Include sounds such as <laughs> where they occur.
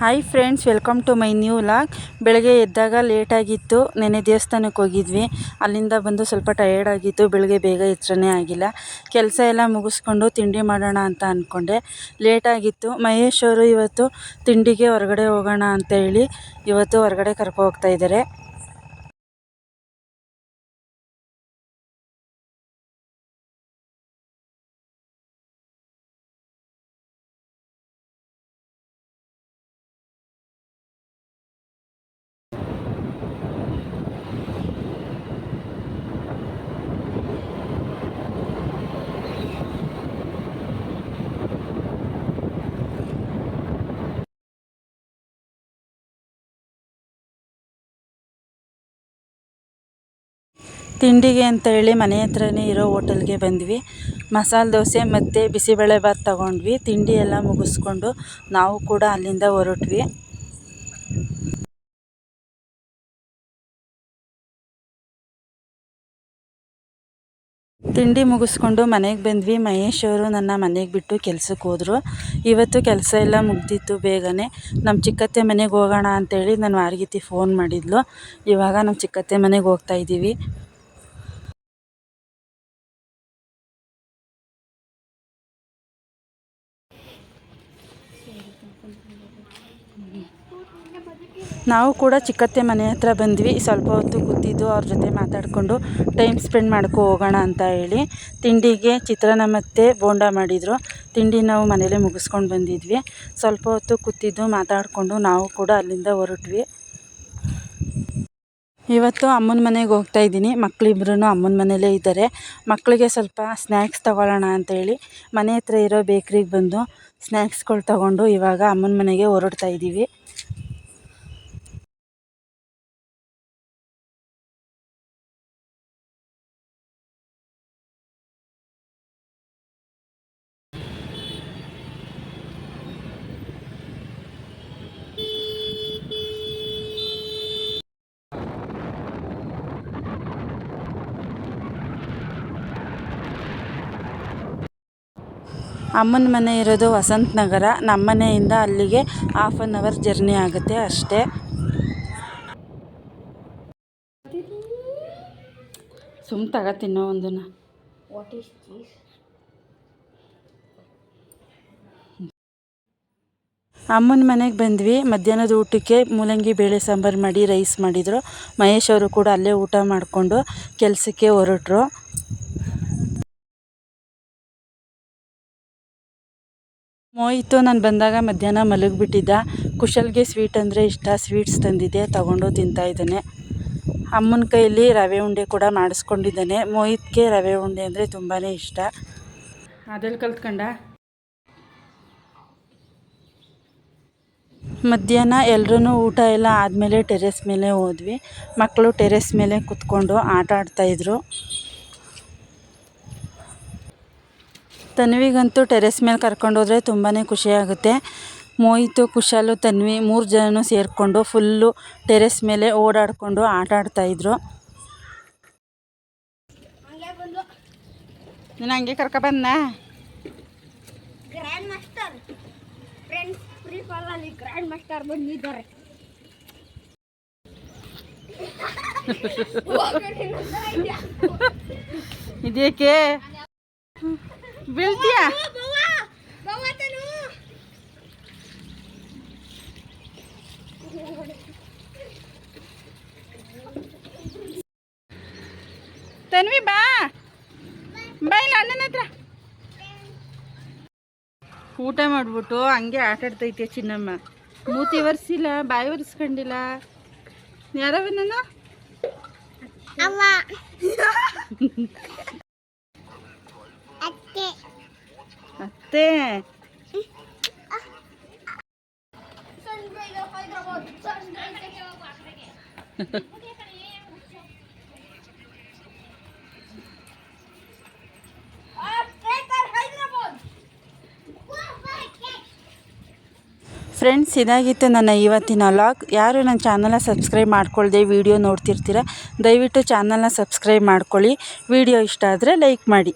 Hi friends welcome to my new vlog ಬೆಳಗ್ಗೆ ಎದ್ದಾಗ ಲೇಟಾಗಿತ್ತು ನೆನ್ನೆ ದೇವಸ್ಥಾನಕ್ಕೆ ಹೋಗಿದ್ವಿ. ಅಲ್ಲಿಂದ ಬಂದು ಸ್ವಲ್ಪ ಟಯರ್ಡ್ ಆಗಿತ್ತು. ಬೆಳಗ್ಗೆ ಬೇಗ ಎಚ್ಚರನೇ ಆಗಿಲ್ಲ. ಕೆಲಸ ಎಲ್ಲ ಮುಗಿಸ್ಕೊಂಡು ತಿಂಡಿ ಮಾಡೋಣ ಅಂತ ಅಂದ್ಕೊಂಡೆ ಲೇಟಾಗಿತ್ತು ಮಹೇಶ್ ಅವರು ಇವತ್ತು ತಿಂಡಿಗೆ ಹೊರಗಡೆ ಹೋಗೋಣ ಅಂತ ಹೇಳಿ ಇವತ್ತು ಹೊರಗಡೆ ಕರ್ಕೊ ಹೋಗ್ತಾ ತಿಂಡಿಗೆ ಅಂತ ಹೇಳಿ ಮನೆ ಹತ್ರನೇ ಇರೋ ಹೋಟೆಲ್ಗೆ ಬಂದ್ವಿ. ಮಸಾಲೆ ದೋಸೆ ಮತ್ತು ಬಿಸಿಬೇಳೆಭಾತ್ ತಗೊಂಡ್ವಿ. ತಿಂಡಿ ಎಲ್ಲ ಮುಗಿಸ್ಕೊಂಡು ನಾವು ಕೂಡ ಅಲ್ಲಿಂದ ಹೊರಟ್ವಿ. ತಿಂಡಿ ಮುಗಿಸ್ಕೊಂಡು ಮನೆಗೆ ಬಂದ್ವಿ. ಮಹೇಶ್ ಅವರು ನನ್ನ ಮನೆಗೆ ಬಿಟ್ಟು ಕೆಲಸಕ್ಕೆ ಹೋದರು. ಇವತ್ತು ಕೆಲಸ ಎಲ್ಲ ಮುಗ್ದಿತ್ತು ಬೇಗನೆ. ನಮ್ಮ ಚಿಕ್ಕತ್ತೆ ಮನೆಗೆ ಹೋಗೋಣ ಅಂತೇಳಿ ನಾನು ವಾರ್ಗಿತಿ ಫೋನ್ ಮಾಡಿದ್ಲು. ಇವಾಗ ನಮ್ಮ ಚಿಕ್ಕತ್ತೆ ಮನೆಗೆ ಹೋಗ್ತಾ ನಾವು ಕೂಡ ಚಿಕ್ಕತ್ತೆ ಮನೆ ಹತ್ರ ಬಂದ್ವಿ. ಸ್ವಲ್ಪ ಹೊತ್ತು ಕೂತಿದ್ದು ಅವ್ರ ಜೊತೆ ಮಾತಾಡಿಕೊಂಡು ಟೈಮ್ ಸ್ಪೆಂಡ್ ಮಾಡ್ಕೊ ಹೋಗೋಣ ಅಂತ ಹೇಳಿ. ತಿಂಡಿಗೆ ಚಿತ್ರಾನ್ನ ಮತ್ತು ಬೋಂಡ ಮಾಡಿದರು. ತಿಂಡಿ ನಾವು ಮನೇಲೇ ಮುಗಿಸ್ಕೊಂಡು ಬಂದಿದ್ವಿ. ಸ್ವಲ್ಪ ಹೊತ್ತು ಕೂತಿದ್ದು ಮಾತಾಡಿಕೊಂಡು ನಾವು ಕೂಡ ಅಲ್ಲಿಂದ ಹೊರಟ್ವಿ. ಇವತ್ತು ಅಮ್ಮನ ಮನೆಗೆ ಹೋಗ್ತಾ ಇದ್ದೀನಿ. ಮಕ್ಕಳಿಬ್ರು ಅಮ್ಮನ ಮನೇಲೇ ಇದ್ದಾರೆ. ಮಕ್ಕಳಿಗೆ ಸ್ವಲ್ಪ ಸ್ನ್ಯಾಕ್ಸ್ ತಗೊಳ್ಳೋಣ ಅಂತೇಳಿ ಮನೆ ಹತ್ರ ಇರೋ ಬೇಕ್ರಿಗೆ ಬಂದು ಸ್ನ್ಯಾಕ್ಸ್ಗಳು ತಗೊಂಡು ಇವಾಗ ಅಮ್ಮನ ಮನೆಗೆ ಹೊರಡ್ತಾ ಇದ್ದೀವಿ. ಅಮ್ಮನ ಮನೆ ಇರೋದು ವಸಂತ ನಗರ ನಮ್ಮ ಮನೆಯಿಂದ ಅಲ್ಲಿಗೆ ಹಾಫ್ ಆನ್ ಅವರ್ ಜರ್ನಿ ಆಗುತ್ತೆ ಅಷ್ಟೇ. ಸುಮ್ ತಗತ್ತಿನೋ ಒಂದನ್ನು? ಅಮ್ಮನ ಮನೆಗೆ ಬಂದ್ವಿ. ಮಧ್ಯಾಹ್ನದ ಊಟಕ್ಕೆ ಮೂಲಂಗಿ ಬೇಳೆ ಸಾಂಬಾರು ಮಾಡಿ ರೈಸ್ ಮಾಡಿದರು. ಮಹೇಶ್ ಅವರು ಕೂಡ ಅಲ್ಲೇ ಊಟ ಮಾಡಿಕೊಂಡು ಕೆಲಸಕ್ಕೆ ಹೊರಟರು. ಮೋಹಿತು ನಾನು ಬಂದಾಗ ಮಧ್ಯಾಹ್ನ ಮಲಗಿಬಿಟ್ಟಿದ್ದ. ಕುಶಲ್ಗೆ ಸ್ವೀಟ್ ಅಂದರೆ ಇಷ್ಟ. ಸ್ವೀಟ್ಸ್ ತಂದಿದ್ದೆ ತಗೊಂಡು ತಿಂತಾ ಇದ್ದಾನೆ. ಅಮ್ಮನ ಕೈಯಲ್ಲಿ ರವೆ ಉಂಡೆ ಕೂಡ ಮಾಡಿಸ್ಕೊಂಡಿದ್ದಾನೆ. ಮೋಹಿತ್ಗೆ ರವೆ ಉಂಡೆ ಅಂದರೆ ತುಂಬಾ ಇಷ್ಟ. ಅದೆಲ್ಲ ಕಲ್ತ್ಕೊಂಡ? ಮಧ್ಯಾಹ್ನ ಎಲ್ಲರೂ ಊಟ ಎಲ್ಲ ಆದಮೇಲೆ ಟೆರೆಸ್ ಮೇಲೆ ಹೋದ್ವಿ. ಮಕ್ಕಳು ಟೆರೆಸ್ ಮೇಲೆ ಕುತ್ಕೊಂಡು ಆಟ ಆಡ್ತಾಯಿದ್ರು ತನ್ವಿಗಂತೂ ಟೆರೆಸ್ ಮೇಲೆ ಕರ್ಕೊಂಡೋದ್ರೆ ತುಂಬಾ ಖುಷಿಯಾಗುತ್ತೆ. ಮೋಹಿತು ಕುಶಾಲು ತನ್ವಿ ಮೂರು ಜನನೂ ಸೇರಿಕೊಂಡು ಫುಲ್ಲು ಟೆರೆಸ್ ಮೇಲೆ ಓಡಾಡಿಕೊಂಡು ಆಟ ಆಡ್ತಾಯಿದ್ರು ನೀನು ಹಂಗೆ ಕರ್ಕೊಬಂದ ಗ್ರ್ಯಾಂಡ್ ಮಾಸ್ಟರ್ ಫ್ರೆಂಡ್ಸ್ ಫ್ರೀ ಫಾಲಲ್ಲಿ ಗ್ರ್ಯಾಂಡ್ ಮಾಸ್ಟರ್ ಬಂದಿದ್ದಾರೆ. ಇದೇಕೆ ಬೀಳ್ತೀಯಾ? ತನ್ವಿ ಬಾ. ಬಾ ಇಲ್ಲ ಅಣ್ಣನ ಹತ್ರ. ಊಟ ಮಾಡ್ಬಿಟ್ಟು ಹಂಗೆ ಆಟ ಆಡ್ತೈತೆ ಚಿನ್ನಮ್ಮ? ಮೂತಿ ಒರೆಸಿಲ್ಲ ಬಾಯಿ ಒರೆಸ್ಕೊಂಡಿಲ್ಲ. ಯಾರವ ನಾನು <laughs> ಅತ್ತೆ ಫ್ರೆಂಡ್ಸ್ ಇದಾಗಿತ್ತು ನನ್ನ ಇವತ್ತಿನ ವ್ಲಾಗ್ ಯಾರು ನನ್ನ ಚಾನಲ್ನ ಸಬ್ಸ್ಕ್ರೈಬ್ ಮಾಡ್ಕೊಳ್ಳದೆ ವಿಡಿಯೋ ನೋಡ್ತಿರ್ತೀರ, ದಯವಿಟ್ಟು ಚಾನಲ್ನ ಸಬ್ಸ್ಕ್ರೈಬ್ ಮಾಡ್ಕೊಳ್ಳಿ. ವಿಡಿಯೋ ಇಷ್ಟ ಆದರೆ ಲೈಕ್ ಮಾಡಿ.